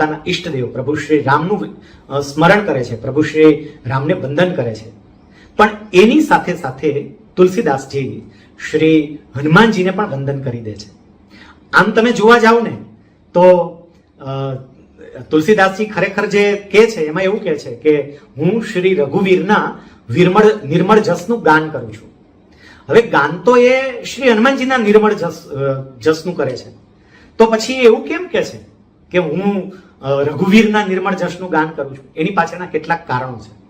પોતાના ઈષ્ટદેવ પ્રભુ શ્રી રામનું સ્મરણ કરે છે, પ્રભુ શ્રી રામને વંદન કરે છે. પણ એની સાથે સાથે તુલસીદાસજી શ્રી હનુમાનજીને પણ વંદન કરી દે છે. આમ તમે જોવા જાઓ ને, તો તુલસીદાસજી ખરેખર જે કહે છે, એમાં એવું કહે છે કે હું શ્રી રઘુવીરના વિરમળ નિર્મળ જસનું ગાન કરું છું. હવે ગાન તો એ શ્રી હનુમાનજીના નિર્મળ જસ જસનું કરે છે. તો પછી એવું કેમ કે છે કે હું રઘુવીરના નિર્મળ જશનું ગાન કરું છું. એની પાછળના કેટલાક કારણો છે.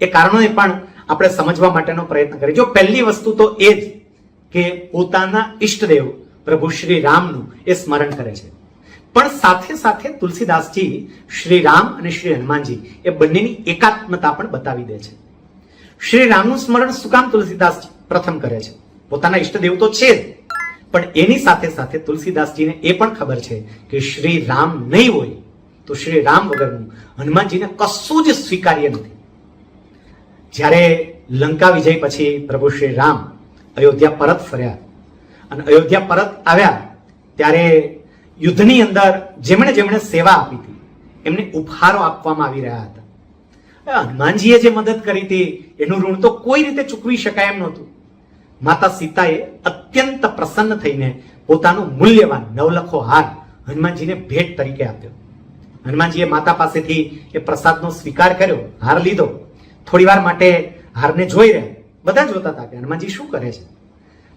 એ કારણોને પણ આપણે સમજવા માટેનો પ્રયત્ન કરીએ. જો પહેલી વસ્તુ તો એ જ કે પોતાના ઈષ્ટદેવ પ્રભુ શ્રી રામનું એ સ્મરણ કરે છે. પણ સાથે સાથે તુલસીદાસજી શ્રી રામ અને શ્રી હનુમાનજી એ બંનેની એકાત્મતા પણ બતાવી દે છે. શ્રી રામનું સ્મરણ શું કામ તુલસીદાસ પ્રથમ કરે છે? પોતાના ઈષ્ટદેવ તો છે જ. પણ એની સાથે સાથે તુલસીદાસજીને એ પણ ખબર છે કે શ્રી રામ નહીં હોય તો શ્રી રામ વગરનું હનુમાનજીને કશું જ સ્વીકાર્ય નથી. જ્યારે લંકા વિજય પછી પ્રભુ શ્રી રામ અયોધ્યા પરત ફર્યા અને અયોધ્યા પરત આવ્યા ત્યારે યુદ્ધની અંદર જેમણે જેમણે સેવા આપી હતી, એમને ઉપહારો આપવામાં આવી રહ્યા હતા. હનુમાનજીએ જે મદદ કરી હતી, એનું ઋણ તો કોઈ રીતે ચૂકવી શકાય એમ નહોતું. માતા સીતાએ અત્યંત પ્રસન્ન થઈને પોતાનો મૂલ્યવાન નવલખો હાર હનુમાનજીને ભેટ તરીકે આપ્યો. હનુમાનજીએ માતા પાસેથી એ પ્રસાદનો સ્વીકાર કર્યો, હાર લીધો. થોડી વાર માટે હારને જોઈ રહ્યા. બધા જોતા હતા કે હનુમાનજી શું કરે છે?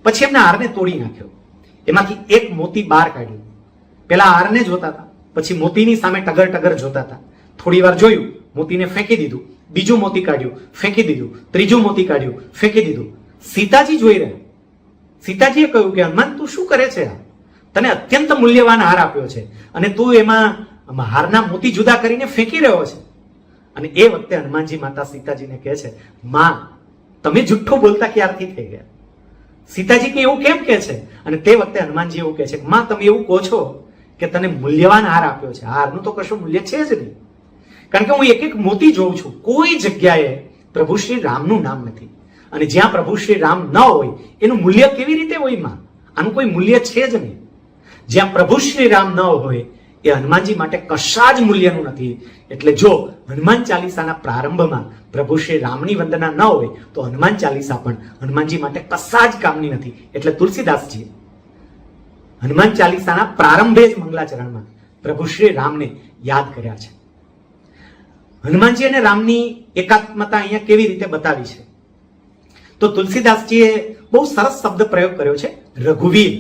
પછી એમને હારને તોડી નાખ્યો. એમાંથી એક મોતી બહાર કાઢ્યું. પેલા હારને જોતા હતા, પછી મોતીની સામે ટગર ટગર જોતા હતા. થોડી વાર જોયું, મોતીને ફેંકી દીધું. બીજું મોતી કાઢ્યું, ફેંકી દીધું. ત્રીજું મોતી કાઢ્યું, ફેંકી દીધું. સીતાજી જોઈ રહ્યા. સીતાજીએ કહ્યું કે હનુમાન, તું શું કરે છે તને અત્યંત મૂલ્યવાન હાર આપ્યો છે અને તું એમાં હારના મોતી જુદા કરીને ફેંકી રહ્યો છે. અને એ વખતે હનુમાનજી માતા સીતાજીને કહે છે, માં, તમે જુઠ્ઠું બોલતા ક્યારથી થઈ ગયા? સીતાજી કે, એવું કેમ કે છે? અને તે વખતે હનુમાનજી એવું કહે છે માં, તમે એવું કહો છો કે તને મૂલ્યવાન હાર આપ્યો છે. હારનું તો કશું મૂલ્ય છે જ નહીં. કારણ કે હું એક એક મોતી જોઉં છું. કોઈ જગ્યાએ પ્રભુ શ્રી રામનું નામ નથી. અને જ્યાં પ્રભુ શ્રી રામ ન હોય, એનું મૂલ્ય કેવી રીતે હોય, માં? આનું કોઈ મૂલ્ય છે જ નહીં. જ્યાં પ્રભુ શ્રી રામ ન હોય એ હનુમાનજી માટે કશા જ મૂલ્યનું નથી. એટલે જો હનુમાન ચાલીસાના પ્રારંભમાં પ્રભુ શ્રી રામની વંદના ન હોય, તો હનુમાન ચાલીસા પણ હનુમાનજી માટે કશા જ કામની નથી. એટલે તુલસીદાસજી, હનુમાન ચાલીસાના પ્રારંભે જ મંગલાચરણમાં પ્રભુ શ્રી રામને યાદ કર્યા છે. હનુમાનજી અને રામની એકાત્મતા અહીંયા કેવી રીતે બતાવી છે? તો તુલસીદાસજીએ બહુ સરસ શબ્દ પ્રયોગ કર્યો છે, રઘુવીર.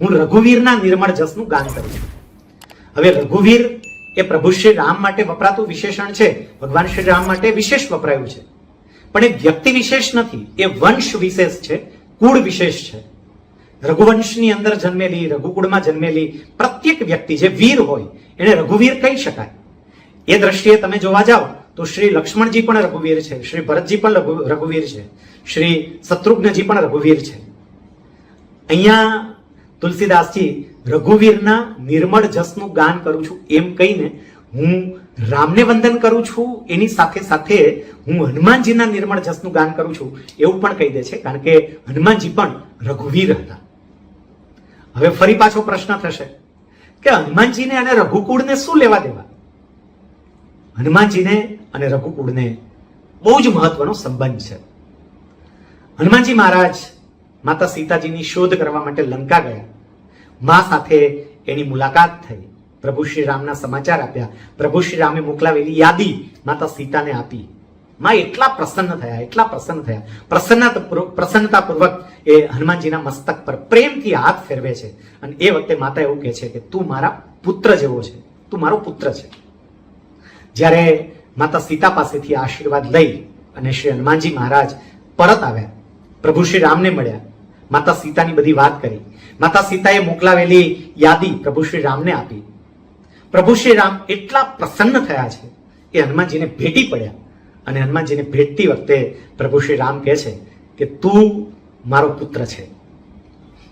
હું રઘુવીરના નિર્મળ જસનું ગાન કરું છું. હવે રઘુવીર એ પ્રભુ શ્રી રામ માટે વપરાતું વિશેષણ છે. ભગવાન શ્રી રામ માટે વિશેષ વપરાયું છે. પણ એ વ્યક્તિ વિશેષ નથી. એ વંશ વિશેષ છે. કુળ વિશેષ છે. રઘુવંશની અંદર જન્મેલી, રઘુકુળમાં જન્મેલી પ્રત્યેક વ્યક્તિ જે વીર હોય, એને રઘુવીર કહી શકાય. એ દ્રષ્ટિએ તમે જોવા જાઓ, તો શ્રી લક્ષ્મણજી પણ રઘુવીર છે. શ્રી ભરતજી પણ રઘુ- રઘુવીર છે. શ્રી શત્રુઘ્નજી પણ રઘુવીર છે. અહીંયા તુલસીદાસજી, રઘુવીરના નિર્મળ જસનું ગાન કરું છું એમ કહીને હું રામને વંદન કરું છું. એની સાથે સાથે હું હનુમાનજીના નિર્મળ જસનું ગાન કરું છું. એવું પણ કહી દે છે, કારણ કે હનુમાનજી પણ રઘુવીર હતા. હવે ફરી પાછો પ્રશ્ન થશે કે હનુમાનજીને અને રઘુકુળને શું લેવા દેવા? હનુમાનજીને અને રઘુકુળને બહુ જ મહત્વનો સંબંધ છે. હનુમાનજી મહારાજ માતા સીતાજીની શોધ કરવા માટે લંકા ગયા. મા સાથે એની મુલાકાત થઈ. પ્રભુ શ્રી રામના સમાચાર આપ્યા. પ્રભુ શ્રી રામે મોકલાવેલી યાદી માતા સીતાને આપી. માં એટલા પ્રસન્ન થયા, એટલા પ્રસન્ન થયા. પ્રસન્નતા પ્રસન્નતાપૂર્વક એ હનુમાનજીના મસ્તક પર પ્રેમથી હાથ ફેરવે છે. અને એ વખતે માતા એવું કહે છે કે તું મારા પુત્ર જેવો છે. તું મારો પુત્ર છે. જ્યારે માતા સીતા પાસેથી આશીર્વાદ લઈ અને શ્રી હનુમાનજી મહારાજ પરત આવ્યા. પ્રભુ શ્રી રામને મળ્યા. માતા સીતાની બધી વાત કરી. માતા સીતાએ મોકલાવેલી યાદી પ્રભુ શ્રી રામને આપી. પ્રભુ શ્રી રામ એટલા પ્રસન્ન થયા છે કે હનુમાનજીને ભેટી પડ્યા અને હનુમાનજીને ભેટતી વખતે પ્રભુ શ્રી રામ કહે છે કે, તું મારો પુત્ર છે.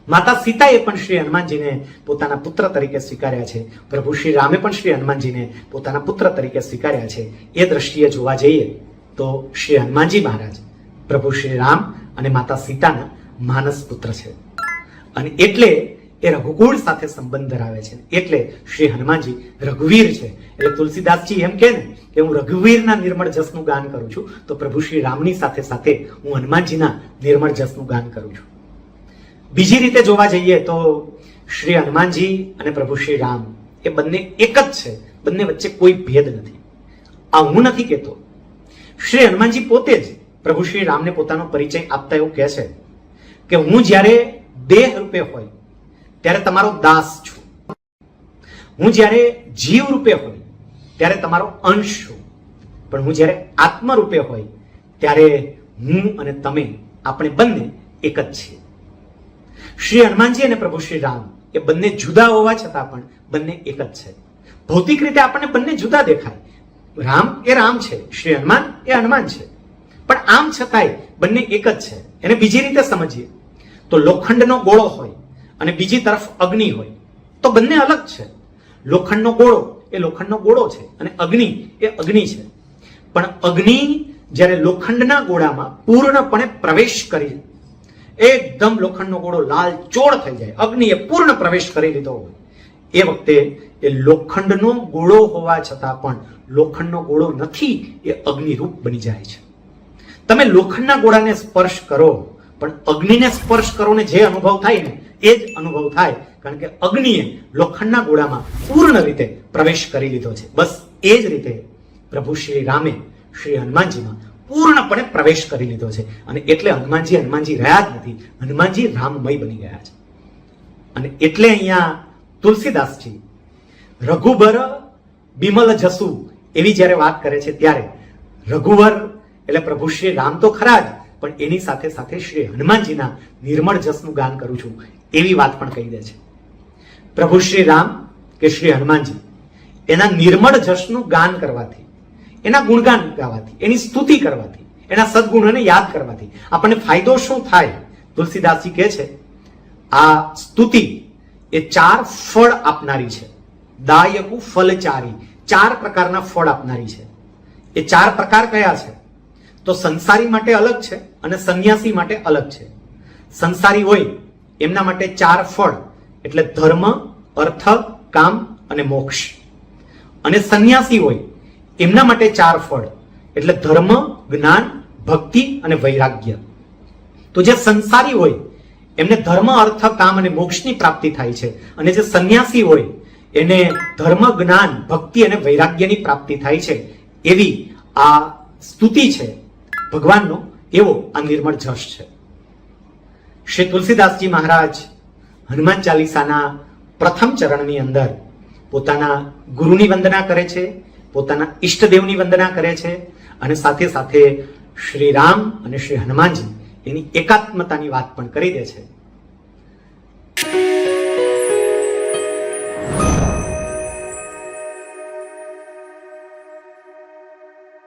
માતા સીતાએ પણ શ્રી હનુમાનજીને પોતાના પુત્ર તરીકે સ્વીકાર્યા છે. પ્રભુ શ્રી રામે પણ શ્રી હનુમાનજીને પોતાના પુત્ર તરીકે સ્વીકાર્યા છે. એ દ્રષ્ટિએ જોવા જઈએ તો શ્રી હનુમાનજી મહારાજ, પ્રભુ શ્રી રામ અને માતા સીતાના માનસ પુત્ર છે. અને એટલે એ રઘુકુળ સાથે સંબંધ ધરાવે છે. એટલે શ્રી હનુમાનજી રઘુવીર છે. એટલે તુલસીદાસજી એમ કે ને કે હું રઘુવીરના નિર્મળ જસનું ગાન કરું છું, તો પ્રભુ શ્રી રામની સાથે સાથે હું હનુમાનજીના નિર્મળ જસનું ગાન કરું છું. બીજી રીતે જોવા જઈએ તો શ્રી હનુમાનજી અને પ્રભુ શ્રી રામ એ બંને એક જ છે. બંને વચ્ચે કોઈ ભેદ નથી. આ હું નથી કહેતો. શ્રી હનુમાનજી પોતે જ પ્રભુ શ્રી રામને પોતાનો પરિચય આપતા એવું કહે છે. કે હું જ્યારે દેહ રૂપે હોય, ત્યારે તમારો દાસ છું. હું જ્યારે જીવ રૂપે હોય, ત્યારે તમારો અંશ છું. પણ હું જ્યારે આત્મ રૂપે હોય, ત્યારે હું અને તમે આપણે બંને એક જ છીએ. શ્રી હનુમાનજી અને પ્રભુ શ્રી રામ એ બંને જુદા હોવા છતાં પણ બંને એક જ છે. ભૌતિક રીતે આપણને બંને જુદા દેખાય. રામ એ રામ છે, શ્રી હનુમાન એ હનુમાન છે. પણ આમ છતાંય બંને એક જ છે. એને બીજી રીતે સમજીએ. તો લોખંડનો ગોળો હોય અને બીજી તરફ અગ્નિ હોય. તો બંને અલગ છે. લોખંડનો ગોળો એ લોખંડનો ગોળો છે અને અગ્નિ એ અગ્નિ છે. પણ અગ્નિ જ્યારે લોખંડના ગોળામાં પૂર્ણપણે પ્રવેશ કરી એકદમ લોખંડનો ગોળો લાલ ચોળ થઈ જાય, અગ્નિએ પૂર્ણ પ્રવેશ કરી લીધો હોય. એ વખતે એ લોખંડનો ગોળો હોવા છતાં પણ લોખંડનો ગોળો નથી, એ અગ્નિરૂપ બની જાય છે. તમે લોખંડના ગોળાને સ્પર્શ કરો પણ અગ્નિને સ્પર્શ કરો ને જે અનુભવ થાય ને, એ જ અનુભવ થાય. કારણ કે અગ્નિએ લોખંડના ગોળામાં પૂર્ણ રીતે પ્રવેશ કરી લીધો છે. બસ એ જ રીતે પ્રભુ શ્રી રામે શ્રી હનુમાનજીમાં પૂર્ણપણે પ્રવેશ કરી લીધો છે. અને એટલે હનુમાનજી હનુમાનજી રહ્યા જ નથી. હનુમાનજી રામમય બની ગયા છે. અને એટલે અહીંયા તુલસીદાસજી રઘુબર બિમલ જસુ એવી જ્યારે વાત કરે છે ત્યારે રઘુવર એટલે પ્રભુ શ્રી રામ તો ખરા જ પણ એની સાથે સાથે શ્રી હનુમાનજીના નિર્મળ જસનું ગાન કરું છું, એવી વાત પણ કહી દે છે. પ્રભુ શ્રી રામ કે શ્રી હનુમાનજી, એના નિર્મળ જશનું ગાન કરવાથી, એના ગુણગાન ગાવાથી, એની સ્તુતિ કરવાથી, એના સદગુણોને યાદ કરવાથી આપણને ફાયદો શું થાય? તુલસીદાસજી કહે છે, આ સ્તુતિ એ ચાર ફળ આપનારી છે. દાયકુ ફલચારી, ચાર પ્રકારના ફળ આપનારી છે. એ ચાર પ્રકાર કયા છે? તો સંસારી માટે અલગ છે અને સંન્યાસી માટે અલગ છે. સંસારી હોય, એમના માટે ચાર ફળ, એટલે ધર્મ, અર્થ, કામ અને મોક્ષ. અને સંન્યાસી હોય, એમના માટે ચાર ફળ, એટલે ધર્મ, જ્ઞાન, ભક્તિ અને વૈરાગ્ય. તો જે સંસારી હોય, એમને ધર્મ, અર્થ, કામ અને મોક્ષની પ્રાપ્તિ થાય છે. અને જે સંન્યાસી હોય, એને ધર્મ, જ્ઞાન, ભક્તિ અને વૈરાગ્યની પ્રાપ્તિ થાય છે. એવી આ સ્તુતિ છે. ભગવાનનો એવો આ નિર્મળ જશ છે. શ્રી તુલસીદાસજી મહારાજ હનુમાન ચાલીસાના પ્રથમ ચરણની અંદર પોતાના ગુરુની વંદના કરે છે, પોતાના ઈષ્ટદેવની વંદના કરે છે અને સાથે સાથે શ્રી રામ અને શ્રી હનુમાનજી એની એકાત્મતાની વાત પણ કરી દે છે.